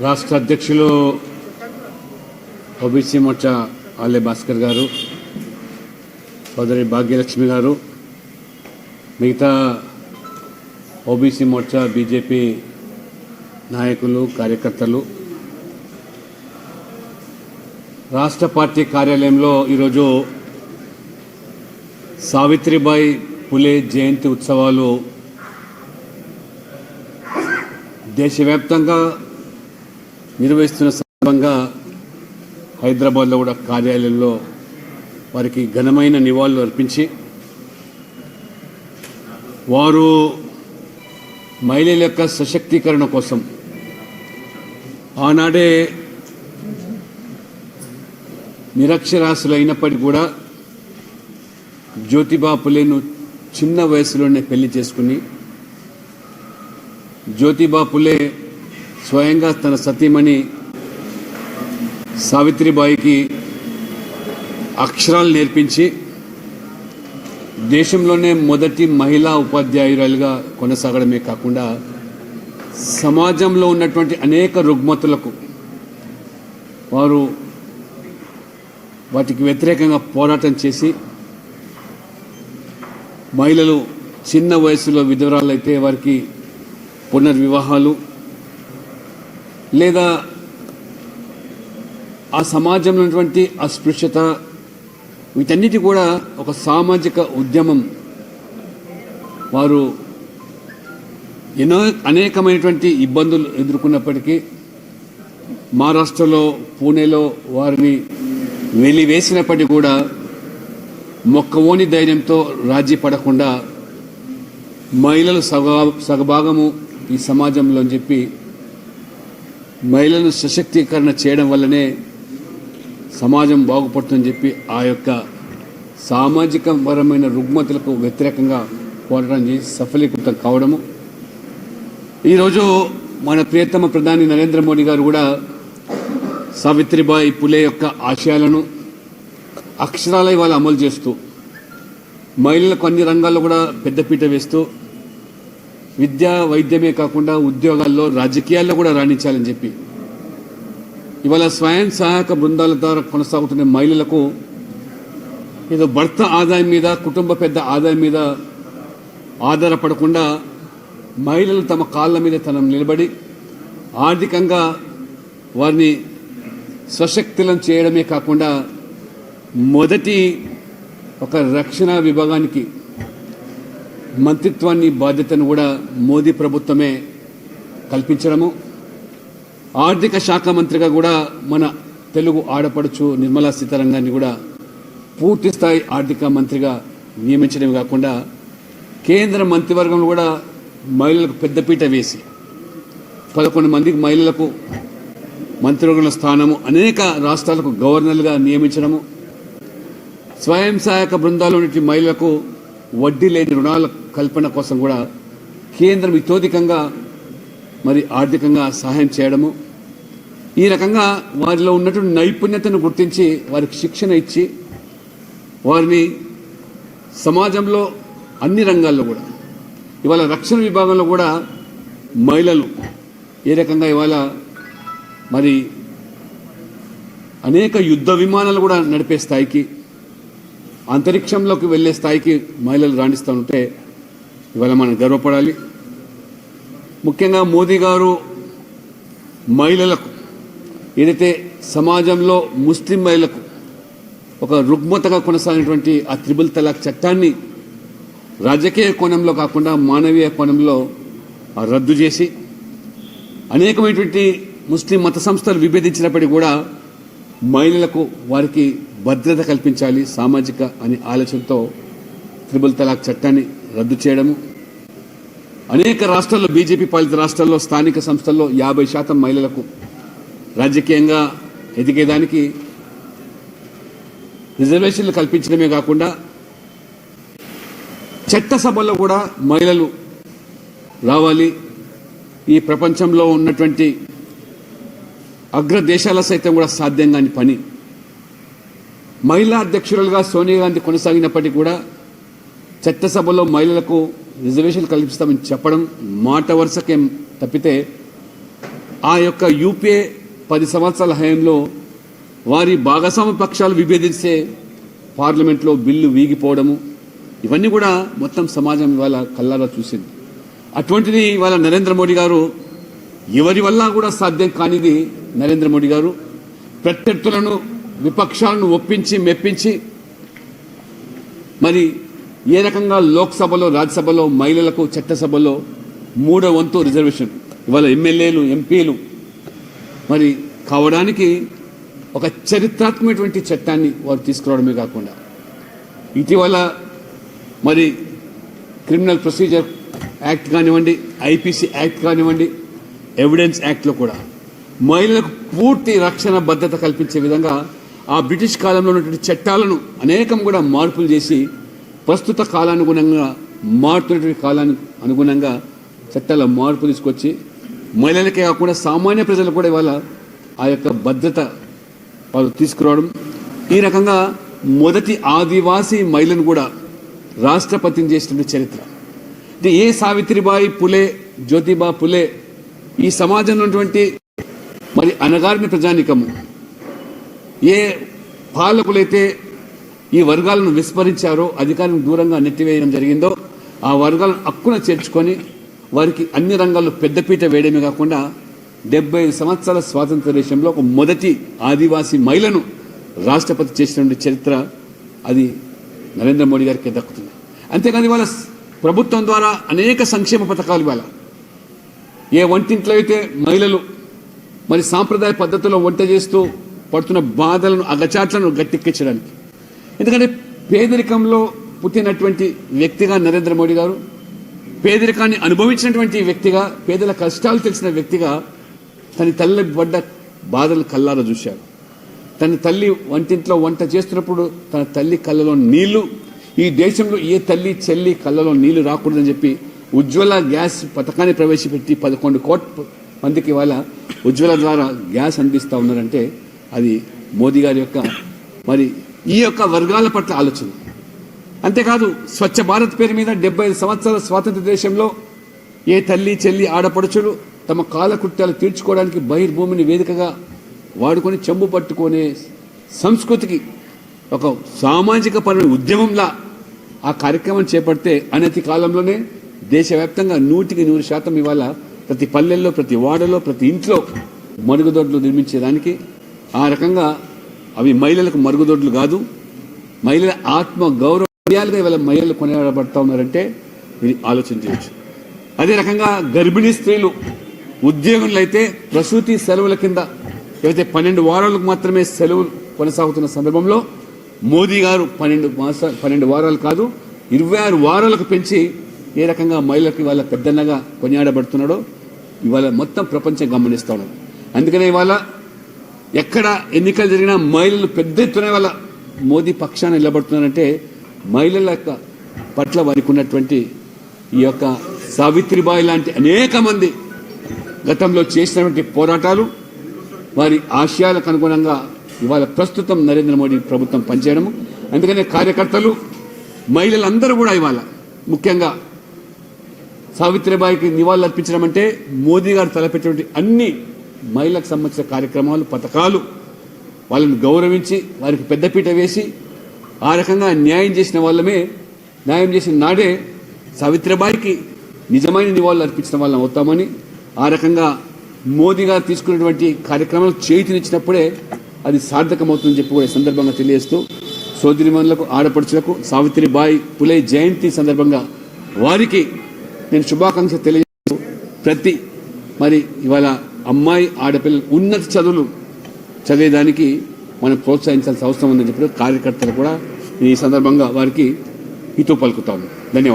రాష్ట్ర అధ్యక్షులు ఓబీసీ మోర్చా ఆలే భాస్కర్ గారు సోదరి భాగ్యలక్ష్మి గారు మిగతా ఓబీసీ మోర్చా బీజేపీ నాయకులు కార్యకర్తలు. రాష్ట్ర పార్టీ కార్యాలయంలో ఈరోజు సావిత్రిబాయి పులే జయంతి ఉత్సవాలు దేశవ్యాప్తంగా నిర్వహిస్తున్న సందర్భంగా హైదరాబాద్లో కూడా కార్యాలయంలో వారికి ఘనమైన నివాళులు అర్పించి వారు మహిళల యొక్క సశక్తీకరణ కోసం ఆనాడే నిరక్షరాస్యులు అయినప్పటికీ కూడా జ్యోతిబా పులేను చిన్న వయసులోనే పెళ్ళి చేసుకుని జ్యోతిబా పులే స్వయంగా తన సతీమణి సావిత్రిబాయికి అక్షరాలు నేర్పించి దేశంలోనే మొదటి మహిళా ఉపాధ్యాయురాలుగా కొనసాగడమే కాకుండా సమాజంలో ఉన్నటువంటి అనేక రుగ్మతులకు వారు వాటికి వ్యతిరేకంగా పోరాటం చేసి మహిళలు చిన్న వయసులో విధవరాలైతే వారికి పునర్వివాహాలు లేదా ఆ సమాజంలో ఉన్నటువంటి అస్పృశ్యత వీటన్నిటి కూడా ఒక సామాజిక ఉద్యమం. వారు ఎన్నో అనేకమైనటువంటి ఇబ్బందులు ఎదుర్కొన్నప్పటికీ మహారాష్ట్రలో పూణేలో వారిని వెలివేసినప్పటికీ కూడా మొక్కవోని ధైర్యంతో రాజీ పడకుండా మహిళలు సగ సగభాగము ఈ సమాజంలో అని చెప్పి మహిళలను సశక్తీకరణ చేయడం వల్లనే సమాజం బాగుపడుతుందని చెప్పి ఆ యొక్క సామాజిక పరమైన రుగ్మతలకు వ్యతిరేకంగా పోరాటం చేసి సఫలీకృతం కావడము. ఈరోజు మన ప్రియతమ ప్రధాని నరేంద్ర మోడీ గారు కూడా సావిత్రిబాయి పులే యొక్క ఆశయాలను అక్షరాల ఇవాళ అమలు చేస్తూ మహిళలకు అన్ని రంగాల్లో కూడా పెద్దపీట వేస్తూ విద్య వైద్యమే కాకుండా ఉద్యోగాల్లో రాజకీయాల్లో కూడా రాణించాలని చెప్పి. ఇవాళ స్వయం సహాయక బృందాల ద్వారా కొనసాగుతున్న మహిళలకు ఏదో భర్త ఆదాయం మీద కుటుంబ పెద్ద ఆదాయం మీద ఆధారపడకుండా మహిళలు తమ కాళ్ళ మీద తనం నిలబడి ఆర్థికంగా వారిని స్వశక్తులను చేయడమే కాకుండా మొదటి ఒక రక్షణ విభాగానికి మంత్రిత్వాన్ని బాధ్యతను కూడా మోదీ ప్రభుత్వమే కల్పించడము. ఆర్థిక శాఖ మంత్రిగా కూడా మన తెలుగు ఆడపడుచు నిర్మలా సీతారామన్ కూడా పూర్తి స్థాయి ఆర్థిక మంత్రిగా నియమించడమే కాకుండా కేంద్ర మంత్రివర్గంలో కూడా మహిళలకు పెద్దపీట వేసి పదకొండు మందికి మహిళలకు మంత్రివర్గంలో స్థానము అనేక రాష్ట్రాలకు గవర్నర్లుగా నియమించడము. స్వయం సహాయక బృందాలు ఉన్నటువంటి మహిళలకు వడ్డీ లేని రుణాల కల్పన కోసం కూడా కేంద్రం ఇతోధికంగా మరి ఆర్థికంగా సహాయం చేయడము ఈ రకంగా వారిలో ఉన్నటువంటి నైపుణ్యతను గుర్తించి వారికి శిక్షణ ఇచ్చి వారిని సమాజంలో అన్ని రంగాల్లో కూడా ఇవాళ రక్షణ విభాగంలో కూడా మహిళలు ఏ రకంగా ఇవాళ మరి అనేక యుద్ధ విమానాలు కూడా నడిపే స్థాయికి అంతరిక్షంలోకి వెళ్ళే స్థాయికి మహిళలు రాణిస్తూ ఉంటే ఇవాళ మనం గర్వపడాలి. ముఖ్యంగా మోదీ గారు మహిళలకు ఏదైతే సమాజంలో ముస్లిం మహిళలకు ఒక రుగ్మతగా కొనసాగినటువంటి ఆ త్రిబుల్ తలాక్ చట్టాన్ని రాజకీయ కోణంలో కాకుండా మానవీయ కోణంలో రద్దు చేసి అనేకమైనటువంటి ముస్లిం మత సంస్థలు విభేదించినప్పటికీ కూడా మహిళలకు వారికి భద్రత కల్పించాలి. సామాజిక అనే ఆలోచనతో త్రిబుల్ తలాక్ చట్టాన్ని రద్దు చేయడము. అనేక రాష్ట్రాల్లో బీజేపీ పాలిత రాష్ట్రాల్లో స్థానిక సంస్థల్లో యాభై శాతం మహిళలకు రాజకీయంగా ఎదిగేదానికి రిజర్వేషన్లు కల్పించడమే కాకుండా చట్టసభలో కూడా మహిళలు రావాలి. ఈ ప్రపంచంలో ఉన్నటువంటి అగ్ర దేశాల సైతం కూడా సాధ్యం కాని పని. మహిళా అధ్యక్షురాలుగా సోనియా గాంధీ కొనసాగినప్పటికీ కూడా చట్టసభలో మహిళలకు రిజర్వేషన్ కల్పిస్తామని చెప్పడం మాట వరుసకేం తప్పితే ఆ యొక్క యూపీఏ పది సంవత్సరాల హయాంలో వారి భాగస్వామ్య పక్షాలు విభేదిస్తే పార్లమెంట్లో బిల్లు వీగిపోవడము ఇవన్నీ కూడా మొత్తం సమాజం ఇవాళ కల్లారా చూసింది. అటువంటిది ఇవాళ నరేంద్ర మోడీ గారు ఎవరి వల్ల కూడా సాధ్యం కానిది నరేంద్ర మోడీ గారు. ప్రత్యర్థులను విపక్షాలను ఒప్పించి మెప్పించి మరి ఏ రకంగా లోక్సభలో రాజ్యసభలో మహిళలకు చట్టసభలో మూడో వంతు రిజర్వేషన్? ఇవాళ ఎమ్మెల్యేలు ఎంపీలు. మరి కావడానికి ఒక చరిత్రాత్మకమైనటువంటి చట్టాన్ని వారు తీసుకురావడమే కాకుండా. ఇటీవల మరి క్రిమినల్ ప్రొసీజర్ యాక్ట్ కానివ్వండి ఐపీసీ యాక్ట్ కానివ్వండి ఎవిడెన్స్ యాక్ట్లో కూడా మహిళలకు పూర్తి రక్షణ భద్రత కల్పించే విధంగా ఆ బ్రిటిష్ కాలంలో ఉన్నటువంటి చట్టాలను అనేకం కూడా మార్పులు చేసి ప్రస్తుత కాలానుగుణంగా మారుతున్నటువంటి కాలానికి అనుగుణంగా చట్టాల మార్పు తీసుకొచ్చి మహిళలకే కాకుండా సామాన్య ప్రజలు కూడా ఇవాళ ఆ యొక్క భద్రత వాళ్ళు తీసుకురావడం. ఈ రకంగా మొదటి ఆదివాసీ మహిళను కూడా రాష్ట్రపతిని చేసినటువంటి చరిత్ర. అంటే ఏ సావిత్రిబాయి పులే జ్యోతిబా పులే ఈ సమాజంలో ఉన్నటువంటి మరి అనగారిన ప్రజానికము ఏ పాలకులైతే ఈ వర్గాలను విస్మరించారో అధికారం దూరంగా నెట్టివేయడం జరిగిందో ఆ వర్గాలను హక్కున చేర్చుకొని వారికి అన్ని రంగాల్లో పెద్దపీట వేయడమే కాకుండా డెబ్బై ఐదు సంవత్సరాల స్వాతంత్ర దేశంలో ఒక మొదటి ఆదివాసీ మహిళను రాష్ట్రపతి చేసినటువంటి చరిత్ర అది నరేంద్ర మోడీ గారికి దక్కుతుంది. అంతేకాని ఇవాళ ప్రభుత్వం ద్వారా అనేక సంక్షేమ పథకాలు ఇవాళ. ఏ వంటింట్లో అయితే మహిళలు మరి సాంప్రదాయ పద్ధతిలో వంట చేస్తూ పడుతున్న బాధలను అగచాట్లను గట్టెక్కించడానికి ఎందుకంటే పేదరికంలో పుట్టినటువంటి వ్యక్తిగా నరేంద్ర మోడీ గారు పేదరికాన్ని అనుభవించినటువంటి వ్యక్తిగా పేదల కష్టాలు తెలిసిన వ్యక్తిగా తన తల్లి పడ్డ బాధలు కల్లారా చూశారు. తన తల్లి వంటింట్లో వంట చేస్తున్నప్పుడు తన తల్లి కళ్ళలో నీళ్ళు ఈ దేశంలో ఏ తల్లి చెల్లి కళ్ళలో నీళ్ళు రాకూడదని చెప్పి ఉజ్వల గ్యాస్ పథకాన్ని ప్రవేశపెట్టి పదకొండు కోట్ల మందికి ఇవాళ ఉజ్వల ద్వారా గ్యాస్ అందిస్తూ ఉన్నారంటే అది మోదీ గారి యొక్క మరి ఈ యొక్క వర్గాల పట్ల ఆలోచన. అంతేకాదు స్వచ్ఛ భారత్ పేరు మీద డెబ్బై ఐదు సంవత్సరాల స్వాతంత్ర దేశంలో ఏ తల్లి చెల్లి ఆడపడుచులు తమ కాలకృత్యాలు తీర్చుకోవడానికి బహిర్భూమిని వేదికగా వాడుకొని చెంబు పట్టుకునే సంస్కృతికి ఒక సామాజిక పరమైన ఉద్యమంలా ఆ కార్యక్రమం చేపడితే అనతి కాలంలోనే దేశవ్యాప్తంగా నూటికి నూరు శాతం ఇవాళ ప్రతి పల్లెల్లో ప్రతి వాడలో ప్రతి ఇంట్లో మరుగుదొడ్లు నిర్మించేదానికి ఆ రకంగా అవి మహిళలకు మరుగుదొడ్లు కాదు మహిళల ఆత్మ గౌరవాలుగా ఇవాళ మహిళలు కొనియాడబడతా ఉన్నారంటే ఇది ఆలోచన చేయొచ్చు. అదే రకంగా గర్భిణీ స్త్రీలు ఉద్యోగులు అయితే ప్రసూతి సెలవుల కింద ఏవైతే పన్నెండు వారాలకు మాత్రమే సెలవులు కొనసాగుతున్న సందర్భంలో మోదీ గారు పన్నెండు మాస పన్నెండు వారాలు కాదు ఇరవై ఆరు వారాలకు పెంచి ఏ రకంగా మహిళలకు ఇవాళ పెద్దన్నగా కొనియాడబడుతున్నాడో ఇవాళ మొత్తం ప్రపంచం గమనిస్తాడు ఉన్నది. అందుకనే ఇవాళ ఎక్కడ ఎన్నికలు జరిగినా మహిళలు పెద్ద ఎత్తున వాళ్ళ మోదీ పక్షాన నిలబడుతున్నారంటే మహిళల యొక్క పట్ల వారికి ఉన్నటువంటి ఈ యొక్క సావిత్రిబాయి లాంటి అనేక మంది గతంలో చేసినటువంటి పోరాటాలు వారి ఆశయాలకు అనుగుణంగా ఇవాళ ప్రస్తుతం నరేంద్ర మోడీ ప్రభుత్వం పనిచేయడము. అందుకనే కార్యకర్తలు మహిళలందరూ కూడా ఇవాళ ముఖ్యంగా సావిత్రిబాయికి నివాళులు అర్పించడం అంటే మోదీ గారు తలపెట్టినటువంటి అన్ని మహిళలకు సంబంధించిన కార్యక్రమాలు పథకాలు వాళ్ళని గౌరవించి వారికి పెద్దపీట వేసి ఆ రకంగా న్యాయం చేసిన వాళ్ళమే న్యాయం చేసిన నాడే సావిత్రిబాయికి నిజమైన నివాళులు అర్పించిన వాళ్ళం అవుతామని ఆ రకంగా మోదీ గారు తీసుకున్నటువంటి కార్యక్రమాలు చేతినిచ్చినప్పుడే అది సార్థకమవుతుందని చెప్పి కూడా సందర్భంగా తెలియజేస్తూ సోదరిమణులకు ఆడపడుచులకు సావిత్రిబాయి పులే జయంతి సందర్భంగా వారికి నేను శుభాకాంక్ష తెలియజేస్తూ ప్రతి మరి ఇవాళ అమ్మాయి ఆడపిల్ల ఉన్నత చదువులు చదివేదానికి మనం ప్రోత్సహించాల్సిన అవసరం ఉందని చెప్పి కార్యకర్తలు కూడా ఈ సందర్భంగా వారికి హితో పలుకుతాము ధన్యవాదాలు.